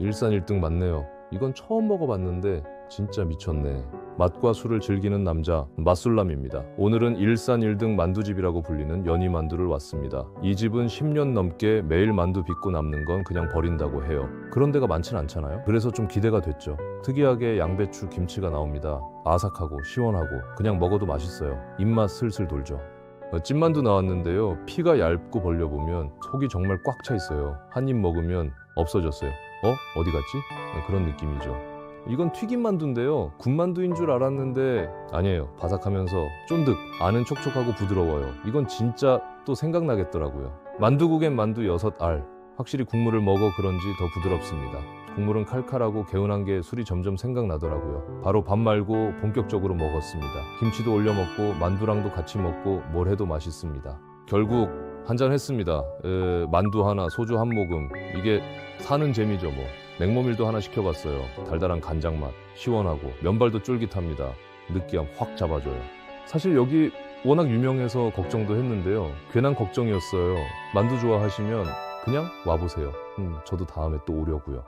일산 1등 맞네요. 이건 처음 먹어봤는데 진짜 미쳤네. 맛과 술을 즐기는 남자 맛술남입니다. 오늘은 일산 1등 만두집이라고 불리는 연희 만두를 왔습니다. 이 집은 10년 넘게 매일 만두 빚고 남는 건 그냥 버린다고 해요. 그런 데가 많진 않잖아요. 그래서 좀 기대가 됐죠. 특이하게 양배추 김치가 나옵니다. 아삭하고 시원하고 그냥 먹어도 맛있어요. 입맛 슬슬 돌죠. 어, 찐만두 나왔는데요. 피가 얇고 벌려보면 속이 정말 꽉 차 있어요. 한 입 먹으면 없어졌어요. 어? 어디 갔지? 어, 그런 느낌이죠. 이건 튀김 만두인데요. 군만두인 줄 알았는데 아니에요. 바삭하면서 쫀득, 안은 촉촉하고 부드러워요. 이건 진짜 또 생각나겠더라고요. 만두국엔 만두 6알. 확실히 국물을 먹어 그런지 더 부드럽습니다. 국물은 칼칼하고 개운한 게 술이 점점 생각나더라고요. 바로 밥 말고 본격적으로 먹었습니다. 김치도 올려 먹고 만두랑도 같이 먹고 뭘 해도 맛있습니다. 결국 한잔 했습니다. 에, 만두 하나, 소주 한 모금. 이게 사는 재미죠 뭐. 냉모밀도 하나 시켜봤어요. 달달한 간장 맛, 시원하고 면발도 쫄깃합니다. 느끼함 확 잡아줘요. 사실 여기 워낙 유명해서 걱정도 했는데요. 괜한 걱정이었어요. 만두 좋아하시면 그냥 와보세요. 음, 저도 다음에 또 오려고요.